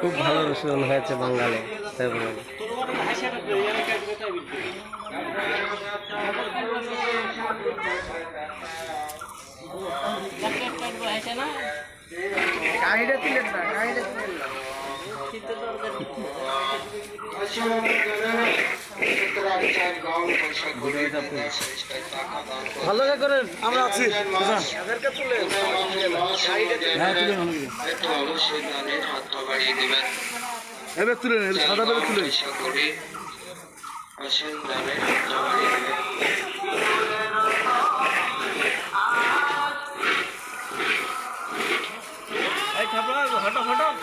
খুব ভালো রসুন হয়েছে বাঙালি তাই বলেন না হ্যাঁ, গাড়িটা তুলেন না গাড়িটা তুলেন না ভালো করেন আমরা আছি। তাদেরকে তুলেন গাড়িটা তুলেন হ্যাঁ এবার তুলেন সাদা পেলে তুলেন আসেন দানের হাতটা বাড়িয়ে দিবেন। હટો હટો.